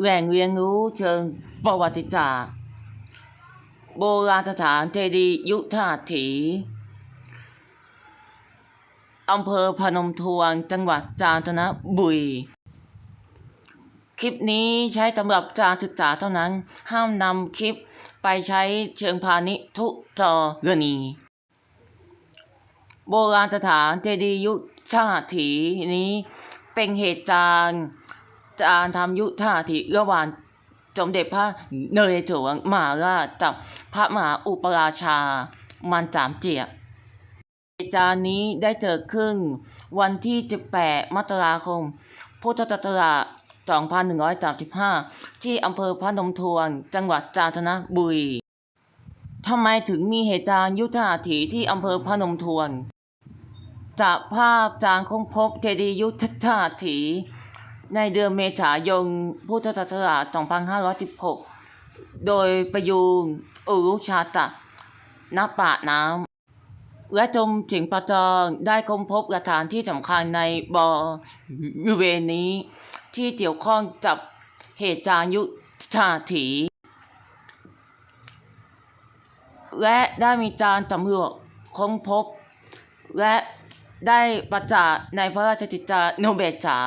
แหล่งเรียนรู้เชิงประวัติศาสตร์ โบราณสถานเจดีย์ยุทธาถีอำเภอพนมทวนจังหวัดกาญจนบุรีคลิปนี้ใช้สำหรับการศึกษาเท่านั้น ห้ามนำคลิปไปใช้เชิงพาณิชย์ทุจรณี โบราณสถานเจดีย์ยุทธาถีนี้เป็นเหตุการณ์ การทำยุทธาถีระหว่างสมเด็จพระนเรศวรมหาราชกับพระมหาอุปราชา มันสามเจียบเหตุการณ์นี้ได้เกิดขึ้นวันที่ 18 มกราคม พุทธศักราช2135 ที่อำเภอพนมทวน จังหวัดกาญจนบุรี ทำไมถึงมีเหตุการณ์ยุทธาถีที่อำเภอพนมทวน จากภาพจางคงพบเจดีย์ยุทธาถี ในเดือนเมษายนพุทธศักราช 2516 โดยประยูนอุรุชาตะณปาน้ำและจมจิงปะจองได้ค้นพบหลักฐานที่สำคัญในบริเวณนี้ ที่เกี่ยวข้องกับเหตุการณ์ยุทธาถี และได้มีการสำรวจค้นพบ และได้ประกาศในพระราชกิจจานุเบกษา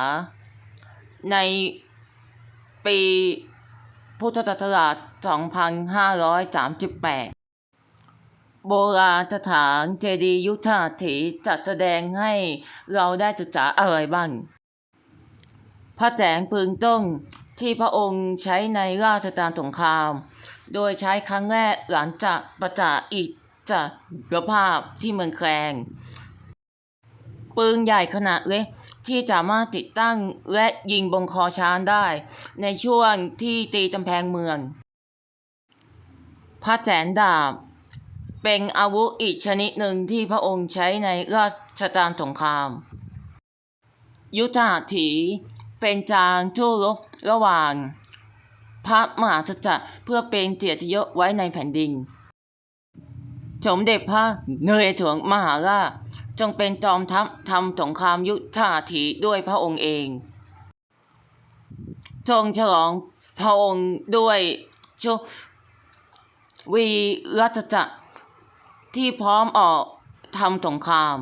ในปีพุทธศักราช 2538 โบราณสถานเจดีย์ยุทธาถีจัดแสดงให้เราได้ศึกษาอะไรบ้าง พระแสงปืนต้งที่พระองค์ใช้ในราชการสงคราม โดยใช้ครั้งแรกหลังจากประกาอิสรภาพที่เมืองแคลงปืนใหญ่ขนาดเล็ก ที่สามารถติดตั้งและยิงบงคอช้างได้ ในช่วงที่ตีกำแพงเมือง พระแสนดาบ เป็นอาวุธอีกชนิดหนึ่งที่พระองค์ใช้ในราชการสงคราม ยุทธหัตถีเป็นจางชู้รบระหว่าง พระมหากษัตริย์เพื่อเป็นเกียรติยศไว้ในแผ่นดิน สมเด็จพระเนเรศวรมหาราช งเป็นจอมทัพทำสงครามยุทธหัตถีด้วยพระองค์เอง ทรงฉลองพระองค์ด้วยชวีรัชจักรที่พร้อมออกทำสงคราม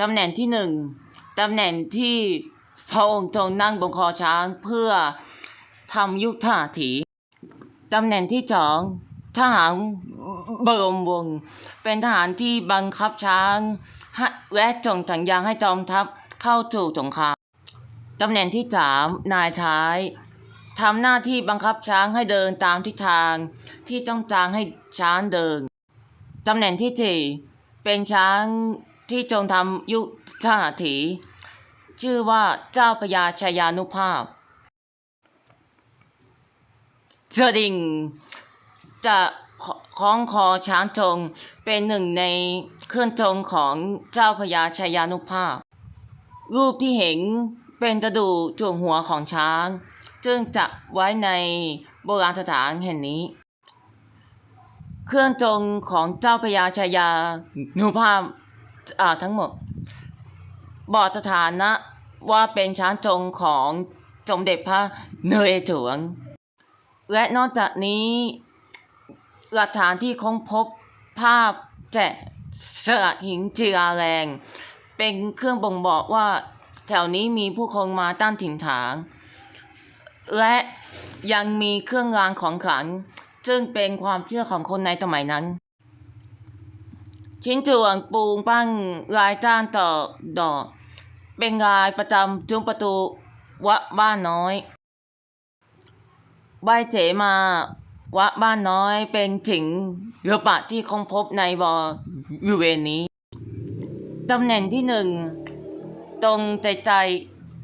ตำแหน่งที่หนึ่งตำแหน่งที่พระองค์ทรงนั่งบนคอช้างเพื่อทำยุทธาถีตำแหน่งที่สองทหาร บรมวงศ์เป็นทหารที่บังคับช้างและส่งสัญญาณให้จอมทัพเข้าสู่สงครามตำแหน่งที่สามนายท้ายทำหน้าที่บังคับช้างให้เดินตามทิศทางที่ต้องจางให้ช้างเดินตำแหน่งที่สี่เป็นช้างที่จงทำยุทธาถี ชื่อว่าเจ้าพญาชายานุภาพเสดิ่งจะ คล้องคอช้างจงเป็นหนึ่งในเครื่องจงของเจ้าพญาชายานุภาพ รูปที่เห็นเป็นกระดูกจ่วงหัวของช้างซึ่งจะไว้ในโบราณสถานแห่งนี้ เครื่องจงของเจ้าพญาชายานุภาพอ่าทั้งหมด บอกสถานะว่าเป็นช้างจงของสมเด็จพระเนเรศวรและนอกจากนี้ หลักฐานที่ค้นพบภาพแจะสลักหินจีราแรง เป็นเครื่องบ่งบอกว่าแถวนี้มีผู้คนมาตั้งถิ่นฐาน และยังมีเครื่องรางของขลังซึ่งเป็นความเชื่อของคนในสมัยนั้น ชิ้นส่วนปูนปั้นลายจ้านต่อดอก เป็นลายประจำจุมประตูวัดบ้านน้อย ใบเจมา วัดบ้านน้อยเป็นถิงเรือปะที่คงพบในบริเวณนี้ ตำแหน่งที่หนึ่งตรงใจใจ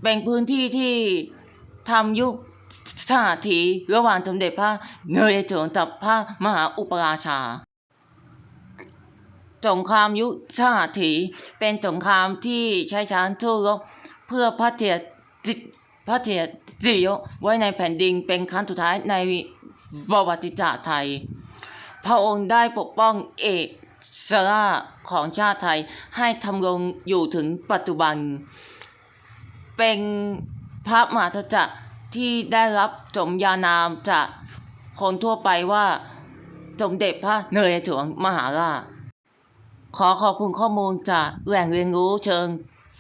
เป็นพื้นที่ที่ทำยุคสถาถีระหว่างสมเด็จพระเนเรศวรกับพระมหาอุปราชา สงครามยุทธาถีเป็นสงครามที่ใช้ช้างสู้รบเพื่อพระเจียรพระเจียรติยไว้ในแผ่นดินเป็นครั้งสุดท้ายใน ประวัติศาสตร์ไทย พระองค์ได้ปกป้องเอกสราของชาติไทยให้ทำรงอยู่ถึงปัจจุบัน เป็นพระมหากษัตริย์ที่ได้รับสมญานามจากคนทั่วไปว่าสมเด็จพระเนเรศวรมหาราช ขอขอบคุณข้อมูลจากแหล่งเรียนรู้เชิง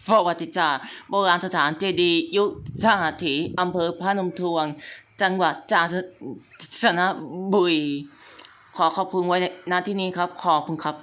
ประวัติศาสตร์โบราณสถานเจดีย์ยุทธหัตถีอำเภอพระนมทวน จังหวัดกาญจนบุรีขอขอบคุณไว้ณที่นี้ครับ ขอบคุณครับ